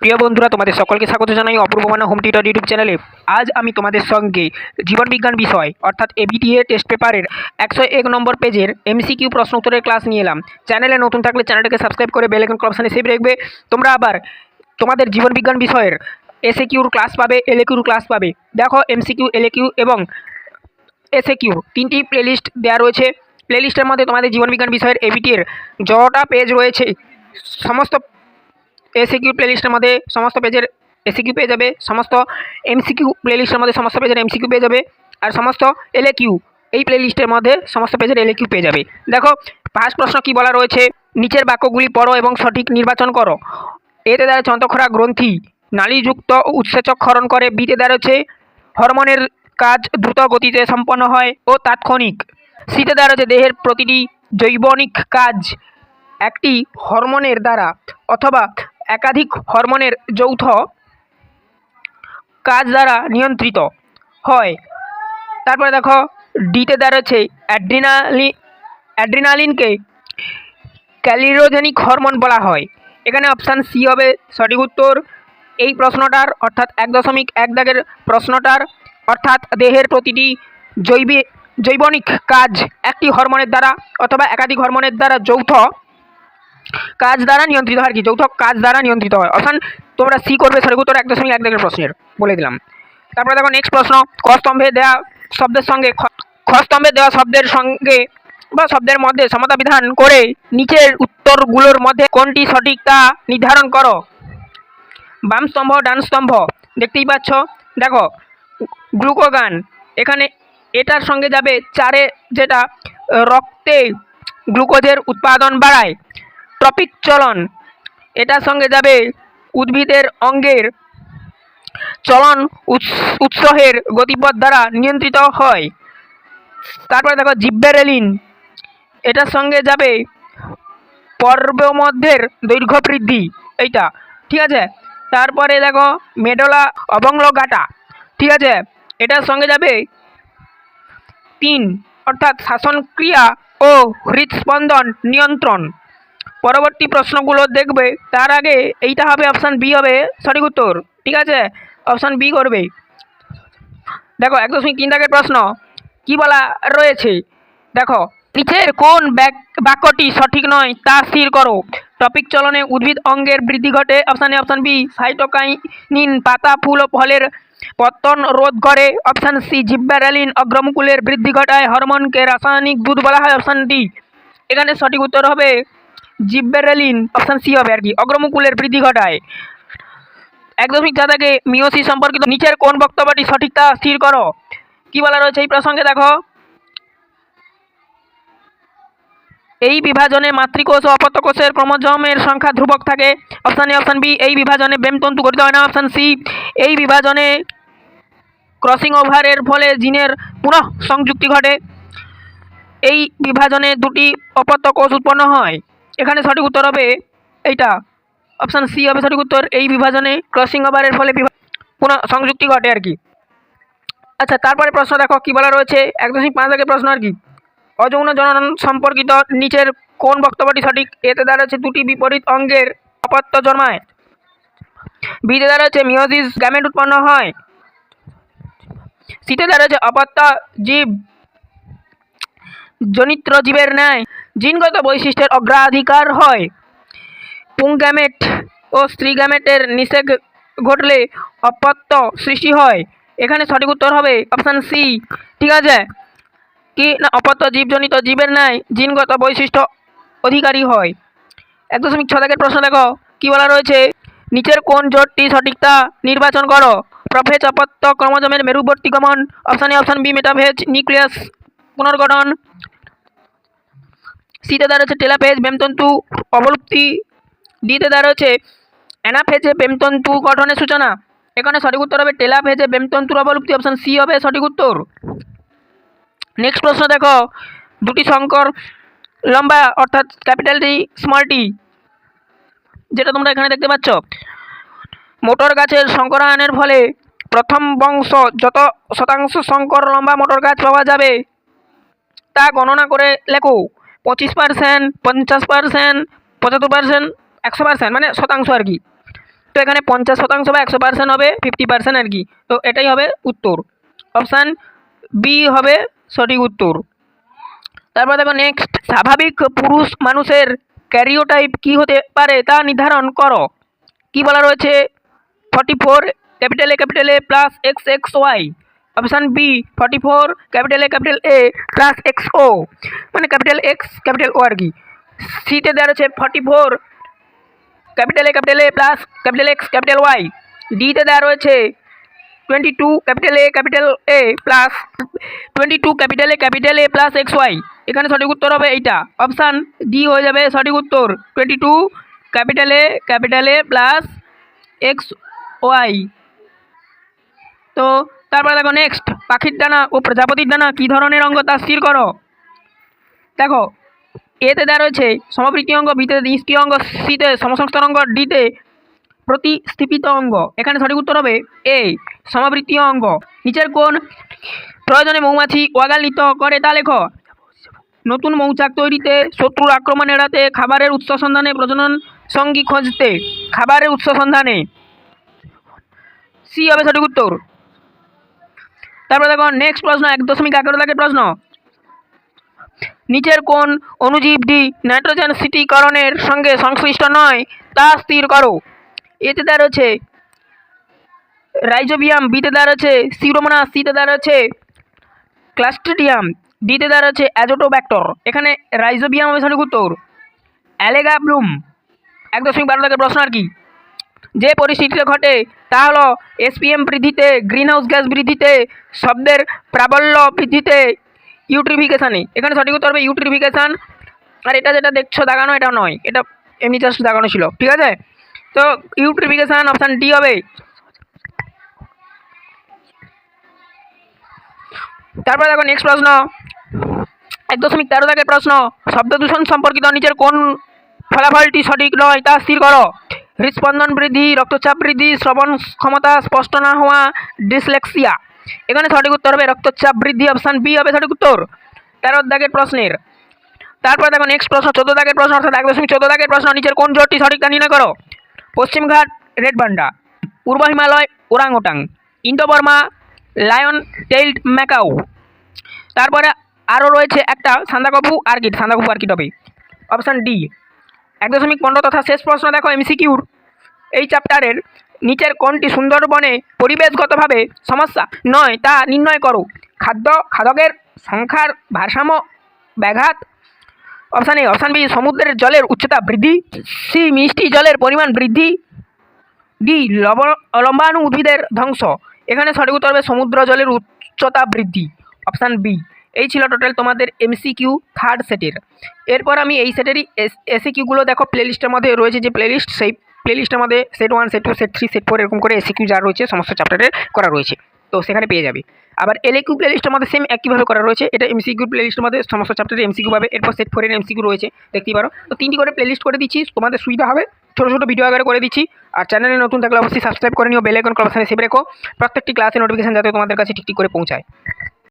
প্রিয় বন্ধুরা, তোমাদের সকলকে স্বাগত জানাই অপূর্ব মানা হোম টিউটর ইউটিউব চ্যানেলে। আজ আমি তোমাদের সঙ্গে জীবনবিজ্ঞান বিষয়, অর্থাৎ এবিটিএ টেস্ট পেপারের একশো এক নম্বর পেজের এমসিকিউ প্রশ্ন উত্তরের ক্লাস নিয়ে এলাম। চ্যানেলে নতুন থাকলে চ্যানেলটাকে সাবস্ক্রাইব করে বেল আইকন অপশানে সেভ রাখবে। তোমরা আবার তোমাদের জীবনবিজ্ঞান বিষয়ের এসএ কিউর ক্লাস পাবে এলএ কিউর ক্লাস পাবে। দেখো এমসিকিউ এলএ কিউ এবং এসএ কিউ তিনটি প্লেলিস্ট দেওয়া রয়েছে। প্লেলিস্টের মধ্যে তোমাদের জীবনবিজ্ঞান বিষয়ের এবিটির যটা পেজ রয়েছে, সমস্ত এসিকিউ প্লেলিস্টের মধ্যে সমস্ত পেজের এসিকিউ পেয়ে যাবে, সমস্ত এমসিকিউ প্লেলিস্টের মধ্যে সমস্ত পেজের এমসিকিউ পেয়ে যাবে আর সমস্ত এলএ কিউ এই প্লেলিস্টের মধ্যে সমস্ত পেজের এলএ কিউ পেয়ে যাবে। দেখো ফার্স্ট প্রশ্ন কি বলা রয়েছে? নিচের বাক্যগুলি পড়ো এবং সঠিক নির্বাচন করো। এতে দ্বারা চন্দ্রখরা গ্রন্থি, নালীযুক্ত উৎসেচক ক্ষরণ করে বিতে দ্বারা হচ্ছে হরমোনের কাজ দ্রুত গতিতে সম্পন্ন হয় ও তাৎক্ষণিক। শীতে দ্বারা হচ্ছে দেহের প্রতিটি জৈবনিক কাজ, একটি হরমোনের দ্বারা অথবা একাধিক হরমোনের যৌথ কাজ দ্বারা নিয়ন্ত্রিত হয়। তারপরে দেখো, ডিতে দ্বারা হচ্ছে অ্যাড্রিনালি, অ্যাড্রিনালিনকে ক্যালিরোজেনিক হরমোন বলা হয়। এখানে অপশান সি হবে সঠিক উত্তর। এই প্রশ্নটার অর্থাৎ এক দশমিক এক দাগের প্রশ্নটার অর্থাৎ দেহের প্রতিটি জৈবিক জৈবনিক কাজ একটি হরমোনের দ্বারা অথবা একাধিক হরমোনের দ্বারা যৌথ কাজ দ্বারা নিয়ন্ত্রিত হয় কি, যৌথ কাজ দ্বারা নিয়ন্ত্রিত হয়। অপশান তোমরা সি করবে সঠিক উত্তর এক দশমিক এক দাগের প্রশ্নের, বলে দিলাম। তারপরে দেখো নেক্সট প্রশ্ন, ক স্তম্ভে দেওয়া শব্দের সঙ্গে, খ খ স্তম্ভে দেওয়া শব্দের সঙ্গে বা শব্দের মধ্যে সমতা বিধান করে নিচের উত্তরগুলোর মধ্যে কোনটি সঠিক তা নির্ধারণ করো। বাম স্তম্ভ, ডান স্তম্ভ, দেখতেই পাচ্ছ? দেখো, গ্লুকোগান, এখানে এটার সঙ্গে যাবে, চারে যেটা, রক্তে গ্লুকোজের উৎপাদন বাড়ায়। টপিক চলন। এটার সঙ্গে যাবে উদ্ভিদের অঙ্গের চলন উৎস- উৎসহের গতিপথ দ্বারা নিয়ন্ত্রিত হয়। তারপরে দেখো জিব্বেরেলিন। এটার সঙ্গে যাবে পর্বমধ্যের দৈর্ঘ্য বৃদ্ধি, এইটা, ঠিক আছে? তারপরে দেখো মেডোলা অবংলগাটা ঠিক আছে? এটার সঙ্গে যাবে তিন, অর্থাৎ শাসনক্রিয়া ও হৃদস্পন্দন নিয়ন্ত্রণ। পরবর্তী প্রশ্নগুলো দেখবে। তার আগে এইটা হবে অপশান বি হবে। সঠিক উত্তর। ঠিক আছে? অপশান বি করবে। দেখো, এক দশমিক তিন দাগের প্রশ্ন। কি বলা রয়েছে? দেখো নিচের কোন বাক- বাক্যটি সঠিক নয় তা স্থির করো। টপিক চলনে উদ্ভিদ অঙ্গের বৃদ্ধি ঘটে। Option A option B cytokinin পাতা, ফুল ও ফলের পত্তন রোধ করে। অপশান সি জিব্বারেলিন অগ্রমকুলের বৃদ্ধি ঘটায়। হরমোনকে রাসায়নিক দুধ বলা হয়। অপশান ডি এখানে সঠিক উত্তর হবে জিব্বেরেলিন অপশান সি হবে আর কি, অগ্রমুকুলের বৃদ্ধি ঘটায়। এক দশমিক চার থেকে মিওসি সম্পর্কিত নিচের কোন বক্তব্যটি সঠিকতা স্থির করো। কি বলা রয়েছে এই প্রসঙ্গে দেখো? এই বিভাজনে মাতৃকোষ ও অপত্যকোষের ক্রোমোজোমের সংখ্যা ধ্রুবক থাকে। অপশান এ, অপশান বি, এই বিভাজনে ব্যামতন্তু গঠিত হয় না। অপশান সি, এই বিভাজনে ক্রসিং ওভারের ফলে জিনের পুনঃ সংযুক্তি ঘটে। এই বিভাজনে দুটি অপত্য কোষ উৎপন্ন হয়। এখানে সঠিক উত্তর হবে এইটা। অপশান সি হবে সঠিক উত্তর। এই বিভাজনে ক্রসিং ওভারের ফলে পুনঃ সংযুক্তি ঘটে আর কি। আচ্ছা তারপরে প্রশ্ন দেখো, কী বলা রয়েছে? এক দশমিক পাঁচ আগে প্রশ্ন আর কি। অযৌন জনন সম্পর্কিত নিচের কোন বক্তব্যটি সঠিক? এতে দ্বারা হচ্ছে দুটি বিপরীত অঙ্গের অপত্য জন্মায়। বিতে দ্বারা হচ্ছে মিওসিস গ্যামেট উৎপন্ন হয়। শীতে দ্বারা হচ্ছে অপত্য জীব জনিত্র জীবের ন্যায়। জিনগত বৈশিষ্ট্যের অগ্রাধিকার হয়। পুংগ্যামেট ও স্ত্রী গ্যামেটের নিষেধ ঘটলে অপত্য সৃষ্টি হয়। এখানে সঠিক উত্তর হবে অপশান সি। ঠিক আছে? কি না, অপত্য জীবজনিত জীবের ন্যায় জিনগত বৈশিষ্ট্য অধিকারী হয়। এক দশমিক ছ দাগের প্রশ্ন দেখো। কি বলা রয়েছে? নিচের কোন জোটটি সঠিকতা নির্বাচন করো? প্রফেজ অপত্য ক্রমজমের মেরুবর্তী গমন। Option A, option B, metaphase, nucleus পুনর্গঠন। সিতে দ্বারা হচ্ছে টেলাফেজ বেমতন্তু অবলুপ্তি ডিতে দ্বারা হচ্ছে অ্যানাফেজে বেমতন্তু গঠনের সূচনা। এখানে সঠিক উত্তর হবে টেলাফেজে বেমতন্তুর অবলুপ্তি অপশান সি হবে সঠিক উত্তর। নেক্সট প্রশ্ন দেখো, দুটি সংকর লম্বা অর্থাৎ ক্যাপিটাল টি স্মল টি যেটা তোমরা এখানে দেখতে পাচ্ছ। মোটর গাছের সংকরায়নের ফলে প্রথম বংশ যত শতাংশ সংকর লম্বা মোটর গাছ পাওয়া যাবে, তা গণনা করে লেখো। পঁচিশ পার্সেন্ট পঞ্চাশ পার্সেন্ট পঁচাত্তর পার্সেন্ট একশো পার্সেন্ট মানে শতাংশ আর কি। তো এখানে পঞ্চাশ শতাংশ বা একশো পার্সেন্ট হবে ফিফটি পার্সেন্ট আর কি। তো এটাই হবে উত্তর। অপশান বি হবে সঠিক উত্তর। তারপর দেখো নেক্সট স্বাভাবিক পুরুষ মানুষের ক্যারিওটাইপ কী হতে পারে তা নির্ধারণ করো। কি বলা রয়েছে? Forty four capital capital plus x x y option B forty four capital A capital A plus x O মানে ক্যাপিটাল এক্স ক্যাপিটাল ও আর কি। সিতে দেওয়া রয়েছে forty four capital A capital A plus capital X capital Y ডিতে দেওয়া রয়েছে twenty two capital A capital A plus twenty two capital A capital A plus x y এখানে সঠিক উত্তর হবে এইটা। অপশান ডি হয়ে যাবে সঠিক উত্তর। Twenty two capital A capital A plus x y তো তারপরে দেখো নেক্সট পাখির ডানা ও প্রজাপতির ডানা, কী ধরনের অঙ্গ তা স্থির করো। দেখো, এতে দেওয়া রয়েছে সমবৃত্তি অঙ্গ, বিতে নিষ্ক্রিয় অঙ্গ, সিতে সমসংস্থান অঙ্গ, ডিতে প্রতিস্থাপিত অঙ্গ। এখানে সঠিক উত্তর হবে এ সমাবৃত্তীয় অঙ্গ। নিচের কোন প্রয়োজনে মৌমাছি ওয়াগালিত করে তা লেখো। নতুন মৌচাক তৈরিতে শত্রুর আক্রমণ এড়াতে খাবারের উৎস সন্ধানে প্রজনন সঙ্গী খুঁজতে। খাবারের উৎস সন্ধানে। সি হবে সঠিক উত্তর। তারপরে দেখো নেক্সট প্রশ্ন, এক দশমিক এগারো দাগের প্রশ্ন। নিচের কোন অণুজীবটি নাইট্রোজেন সিটিকরণের সঙ্গে সংশ্লিষ্ট নয়, তা স্থির করো। এতে দেওয়া রয়েছে, রাইজোবিয়াম বিতে দেওয়া রয়েছে, সিরোমোনাস সিতে দেওয়া রয়েছে, ক্লাস্ট্রিডিয়াম ডিতে দেওয়া রয়েছে, অ্যাজোটোব্যাক্টর। এখানে রাইজোবিয়াম সঠিক উত্তর অ্যালেগা ব্লুম এক দশমিক বারো দাগের প্রশ্ন আর কি। যে পরিস্থিতিতে ঘটে, তা হলো এসপিএম বৃদ্ধিতে গ্রিনহাউস গ্যাস বৃদ্ধিতে, শব্দের প্রাবল্য বৃদ্ধিতে ইউট্রিফিকেশানে এখানে সঠিক উত্তর হবে ইউট্রিফিকেশান আর এটা যেটা দেখছ দাগানো এটা নয়। এটা এমনি জাস্ট দাগানো ছিল, ঠিক আছে? তো ইউট্রিফিকেশান অপশান ডি হবে। তারপরে দেখো নেক্সট প্রশ্ন। এক দশমিক তেরো দাগের প্রশ্ন, শব্দ দূষণ সম্পর্কিত নিচের কোন ফলাফলটি সঠিক নয় তা স্থির করো। হৃদস্পন্দন বৃদ্ধি, রক্তচাপ বৃদ্ধি, শ্রবণ ক্ষমতা স্পষ্ট না হওয়া, ডিসলেক্সিয়া। এখানে সঠিক উত্তর হবে রক্তচাপ বৃদ্ধি, অপশান বি হবে সঠিক উত্তর। তেরো দাগের প্রশ্নের। তারপরে দেখো নেক্সট প্রশ্ন, চোদ্দ দাগের প্রশ্ন, অর্থাৎ এক দশমিক চোদ্দ দাগের প্রশ্ন, নিচের কোন জোটটি সঠিক তা নির্ণয় করো। পশ্চিমঘাট রেড বান্ডা। পূর্ব Himalaya, orangutan. Indo Burma lion tailed macaque. তারপরে আরও রয়েছে একটা সান্দাকফু আর্কিট সান্দাকফু আর্কিট হবে অপশান ডি। এক দশমিক পনেরো তথা শেষ প্রশ্ন দেখো এমসিকিউর এই চ্যাপ্টারের নিচের কোনটি সুন্দরবনে পরিবেশগতভাবে সমস্যা নয়, তা নির্ণয় করো। খাদ্য, খাদকের সংখ্যার ভারসাম্য ব্যাঘাত। অপশান এ অপশান বি সমুদ্রের জলের উচ্চতা বৃদ্ধি। সি মিষ্টি জলের পরিমাণ বৃদ্ধি। ডি লব, লম্বাণু উদ্ভিদের ধ্বংস। এখানে সঠিক উত্তর হবে সমুদ্র জলের উচ্চতা বৃদ্ধি। অপশান বি এই ছিল টোটাল তোমাদের এমসিকিউ থার্ড সেটের এরপর আমি এই সেটেরই এস এসিকিউগুলো দেখো প্লেলিস্টের মধ্যে রয়েছে যে প্লেলিস্ট সেই প্লেলিস্টের মধ্যে set one set two set three set four এরকম করে এসিকিউ যা রয়েছে, সমস্ত চ্যাপ্টারের করা রয়েছে। তো সেখানে পেয়ে যাবে। আবার এলএকিউ প্লেলিস্টের মধ্যে সেম একইভাবে করা রয়েছে। এটা এমসিকিউ প্লেলিস্টের মধ্যে সমস্ত চ্যাপ্টারে এমসিকিউ পাবে। এরপর সেট ফোরের এমসিকিউ রয়েছে, দেখতেই পারো। তো তিনটি করে প্লেলিস্ট করে দিচ্ছি, তোমাদের সুবিধা হবে। ছোটো ছোটো ভিডিও আকারে করে দিচ্ছি। আর চ্যানেলে নতুন থাকলে অবশ্যই সাবস্ক্রাইব করে নিও বেল আইকন ক্লাসে সেভ রেখো। প্রত্যেকটি ক্লাসে নোটিফিকেশন যাতে তোমাদের কাছে ঠিক ঠিক করে পৌঁছায়।